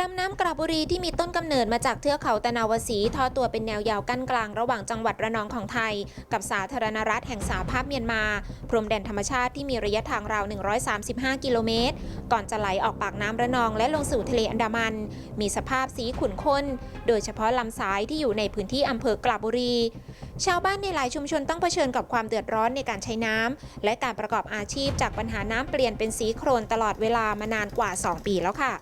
ลำน้ำกระบุรีที่มีต้นกำเนิดมาจากเทือกเขาตะนาวสีทอตัวเป็นแนวยาวกั้นกลางระหว่างจังหวัดระนองของไทย กับสาธารณรัฐแห่งสาภาพเมียนมา พรมแดนธรรมชาติที่มีระยะทางราว 135 กิโลเมตร ก่อนจะไหลออกปากน้ำระนองและลงสู่ทะเลอันดามัน มีสภาพสีขุ่นข้น โดยเฉพาะลำสายที่อยู่ในพื้นที่อำเภอกระบุรี ชาวบ้านในหลายชุมชนต้องเผชิญกับความเดือดร้อนในการใช้น้ำและการประกอบอาชีพจากปัญหาน้ำเปลี่ยนเป็นสีโครนตลอดเวลามานานกว่า 2 ปีแล้วค่ะ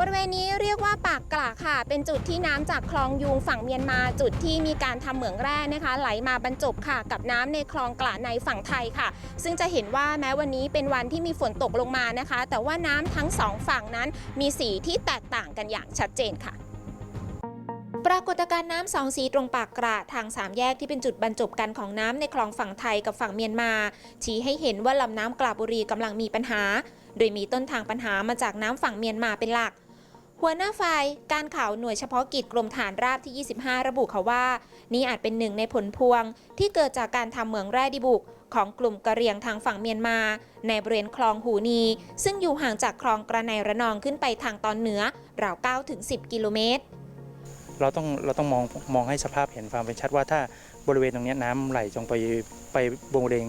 บริเวณนี้เรียกว่าปากกละค่ะ เป็นจุดที่น้ำจากคลองยูงฝั่งเมียนมาจุดที่มีการทำเหมืองแร่นะคะ ไหลมาบรรจบค่ะ กับน้ำในคลองกละในฝั่งไทยค่ะ ซึ่งจะเห็นว่าแม้วันนี้เป็นวันที่มีฝนตกลงมานะคะ แต่ว่าน้ำทั้งสองฝั่งนั้นมีสีที่แตกต่างกันอย่างชัดเจนค่ะปรากฏการณ์น้ำสองสีตรงปากกระทางสามแยกที่เป็นจุดบรรจบกันของน้ำในคลองฝั่งไทยกับฝั่งเมียนมา ชี้ให้เห็นว่าลำน้ำกลาบุรีกำลังมีปัญหา โดยมีต้นทางปัญหามาจากน้ำฝั่งเมียนมาเป็นหลัก หัวหน้าฝ่ายการข่าวหน่วยเฉพาะกิจกรมฐานราบที่ 25 ระบุเขาว่า นี่อาจเป็นหนึ่งในผลพวง ที่เกิดจากการทำเหมืองแร่ดิบุก ของกลุ่มกะเหรี่ยงทางฝั่งเมียนมา ในบริเวณคลองหูนี ซึ่งอยู่ห่างจากคลองกระไนระนองขึ้นไปทางตอนเหนือราว9ถึง10 กิโลเมตร เราต้องเราต้องมองมองให้สภาพเห็นความเป็นชัดว่าถ้าบริเวณตรงนี้น้ำไหลจงไปไปบริเวณ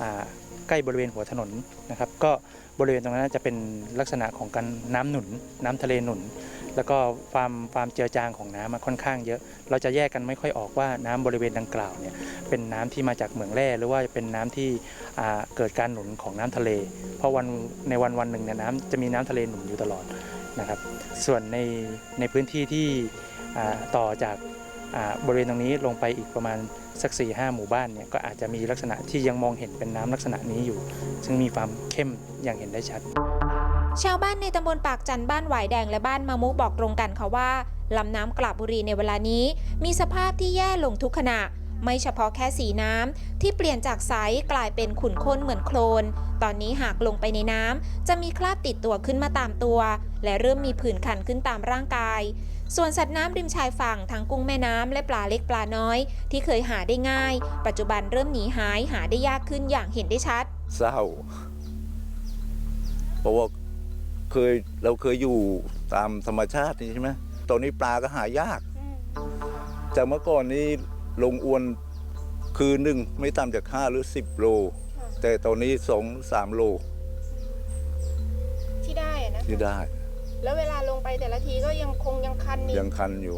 อ่า ใกล้บริเวณหัวถนนนะครับ ก็บริเวณตรงนั้นจะเป็นลักษณะของการน้ำหนุน น้ำทะเลหนุน แล้วก็ความความเจือจางของน้ำมันค่อนข้างเยอะ เราจะแยกกันไม่ค่อยออกว่าน้ำบริเวณดังกล่าวเนี่ยเป็นน้ำที่มาจากเหมืองแร่หรือว่าเป็นน้ำที่เกิดการหนุนของน้ำทะเล เพราะวันในวันวันหนึ่งเนี่ยน้ำจะมีน้ำทะเลหนุนอยู่ตลอดนะครับ ส่วนในในพื้นที่ที่ต่อจาก บริเวณตรงนี้ลงไปอีกประมาณสัก4ี่ห้าหมู่บ้านเนี่ยก็อาจจะมีลักษณะที่ยังมองเห็นเป็นน้ำลักษณะนี้อยู่ ซึ่งมีความเข้มอย่างเห็นได้ชัด ชาวบ้านในตำบลปากจันบ้านหวายแดงและบ้านมามุบอกตรงกันค่ะว่าลำน้ำกลาบุรีในเวลานี้ มีสภาพที่แย่ลงทุกขณะ ไม่เฉพาะแค่สีน้ำที่เปลี่ยนจากใสกลายเป็นขุ่นข้นเหมือนโคลน ตอนนี้หากลงไปในน้ำจะมีคราบติดตัวขึ้นมาตามตัว และเริ่มมีผื่นคันขึ้นตามร่างกาย ส่วนสัตว์น้ำริมชายฝั่งทั้งกุ้งแม่น้ำและปลาเล็กปลาน้อย ที่เคยหาได้ง่าย ปัจจุบันเริ่มหนีหายหาได้ยากขึ้นอย่างเห็นได้ชัด เศร้า เพราะว่าเคยเราเคยอยู่ตามธรรมชาตินี่ใช่ไหมตอนนี้ปลาก็หายาก จากเมื่อก่อนนี้ลงอวนคืนหนึ่งไม่ต่ำจากห้าหรือสิบโล แต่ตอนนี้สองสามโล ที่ได้นะ ที่ได้ แล้วเวลาลงไปแต่ละทีก็ยังคงยังคันนี่ยังคันอยู่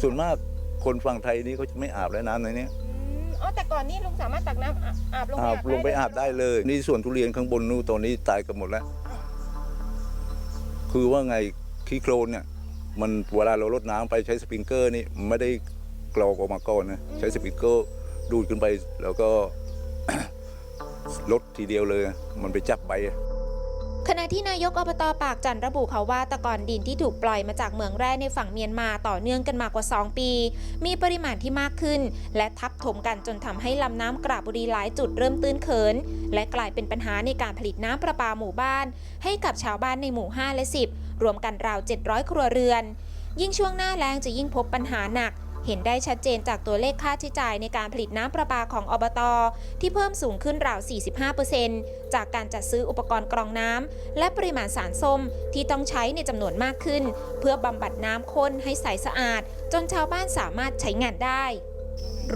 ส่วนมากคนฝั่งไทยนี่เขาจะไม่อาบแล้วน้ำในนี้อ๋อแต่ก่อนนี่ลุงสามารถตักน้ำอาบลงอาบลงไปอาบได้เลย นี่ส่วนทุเรียนข้างบนนู่นตอนนี้ตายกันหมดแล้ว คือว่าไงขี้โคลนเนี่ย มันเวลาเราลดน้ำไปใช้สปริงเกอร์นี่ไม่ได้กรอกออกมาก่อนนะใช้สปริงเกอร์ดูดขึ้นไปแล้วก็ ลดทีเดียวเลย มันไปจับใบ ขณะที่นายกอบตปากจันระบุเขาว่าตะกอนดินที่ถูกปล่อยมาจากเมืองแร่ในฝั่งเมียนมาต่อเนื่องกันมากว่า 2 ปี มีปริมาณที่มากขึ้น และทับถมกันจนทำให้ลำน้ำกระบุรีหลายจุดเริ่มตื้นเขิน และกลายเป็นปัญหาในการผลิตน้ำประปาหมู่บ้าน ให้กับชาวบ้านในหมู่ 5 และ 10 รวมกันราว 700 ครัวเรือน ยิ่งช่วงหน้าแล้งจะยิ่งพบปัญหาหนัก เห็นได้ชัดเจนจากตัวเลขค่าใช้จ่ายในการผลิตน้ำประปาของอบต ที่เพิ่มสูงขึ้นราว 45%จากการจัดซื้ออุปกรณ์กรองน้ำและปริมาณสารส้มที่ต้องใช้ในจำนวนมากขึ้น เพื่อบำบัดน้ำข้นให้ใสสะอาด จนชาวบ้านสามารถใช้งานได้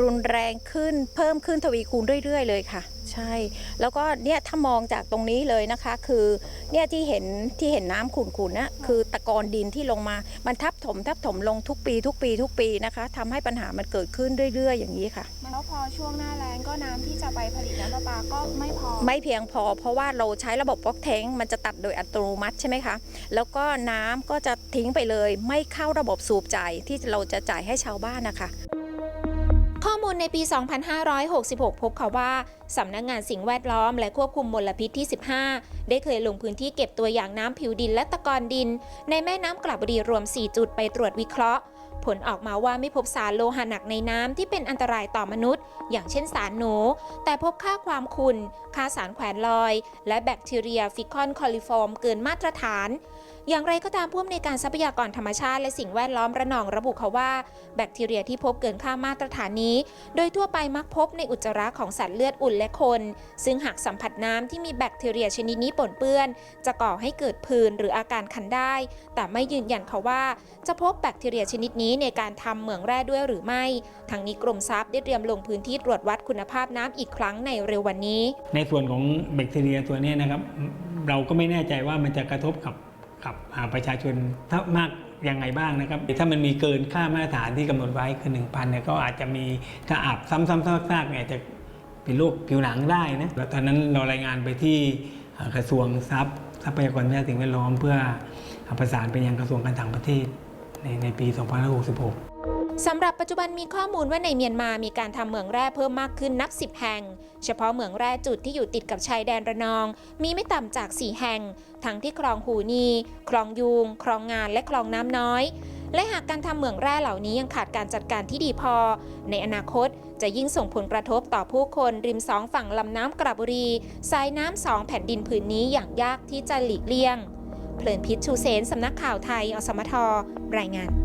รุนแรงขึ้นเพิ่มขึ้นทวีคูณเรื่อย ๆ เลยค่ะ ใช่ แล้วก็เนี่ยถ้ามองจากตรงนี้เลยนะคะ คือเนี่ยที่เห็นที่เห็นน้ำขุ่นๆนะคือตะกอนดินที่ลงมา มันทับถมทับถมลงทุกปี ทุกปี ทุกปีนะคะทำให้ปัญหามันเกิดขึ้นเรื่อย ๆ อย่างนี้ค่ะ แล้วพอช่วงหน้าแล้งก็น้ำที่จะไปผลิตน้ำประปาก็ไม่พอ ไม่เพียงพอเพราะว่าเราใช้ระบบก๊อกแทงมันจะตัดโดยอัตโนมัติใช่ไหมคะ แล้วก็น้ำก็จะทิ้งไปเลย ไม่เข้าระบบสูบจ่ายที่เราจะจ่ายให้ชาวบ้านนะคะ ข้อมูลในปี 2566 พบค่ะว่าสำนักงงานสิ่งแวดล้อมและควบคุมมลพิษที่ 15 ได้เคยลงพื้นที่เก็บตัวอย่างน้ำผิวดินและตะกอนดิน ในแม่น้ำกลับบุรีรวม 4 จุดไปตรวจวิเคราะห์ ผลออกมาว่าไม่พบสารโลหะหนักในน้ำที่เป็นอันตรายต่อมนุษย์ อย่างเช่นสารหนู แต่พบค่าความขุ่นค่าสารแขวนลอย และแบคทีเรียฟิคอนคอลิฟอร์มเกินมาตรฐาน อย่างไรก็ตามผู้อำนวยการทรัพยากรธรรมชาติและสิ่งแวดล้อมระนองระบุเขาว่า แบคทีเรียที่พบเกินค่ามาตรฐานนี้ โดยทั่วไปมักพบในอุจจาระของสัตว์เลือดอุ่นและคน ซึ่งหากสัมผัสน้ำที่มีแบคทีเรียชนิดนี้ปนเปื้อน จะก่อให้เกิดผื่นหรืออาการคันได้ แต่ไม่ยืนยันเขาว่า จะพบแบคทีเรียชนิดนี้ในการทำเหมืองแร่ด้วยหรือไม่ทางนี้กรมทรัพย์ได้เตรียมลงพื้นที่ตรวจวัดคุณภาพน้ำอีกครั้งในเร็ววันนี้ ในส่วนของแบคทีเรียตัวนี้นะครับเราก็ไม่แน่ใจว่ามันจะกระทบกับ กับประชาชนถ้ามากยังไงบ้างนะครับ ถ้ามันมีเกินค่ามาตรฐานที่กำหนดไว้คือ 1,000เนี่ยก็อาจจะมีถ้าอาบซ้ำๆซากๆเนี่ยจะเป็นโรคผิวหนังได้นะแล้วตอนนั้นเรารายงานไปที่กระทรวงทรัพย์ทรัพยากรธรรมชาติสิ่งแวดล้อมเพื่อประสานไปยังกระทรวงการต่างประเทศในในปี 2566 สำหรับปัจจุบันมีข้อมูลว่าในเมียนมามีการทำเหมืองแร่เพิ่มมากขึ้นนับ 10 แห่ง เฉพาะเหมืองแร่จุดที่อยู่ติดกับชายแดนระนอง มีไม่ต่ำจาก 4 แห่ง ทั้งที่คลองหูนี คลองยูง คลองงานและคลองน้ำน้อย และหากการทำเหมืองแร่เหล่านี้ยังขาดการจัดการที่ดีพอ ในอนาคตจะยิ่งส่งผลกระทบต่อผู้คนริมสองฝั่งลำน้ำกระบุรีสายน้ำสองแผ่นดินผืนนี้อย่างยากที่จะหลีกเลี่ยง เพลินพิษชูเสนสำนักข่าวไทย อสมทรายงาน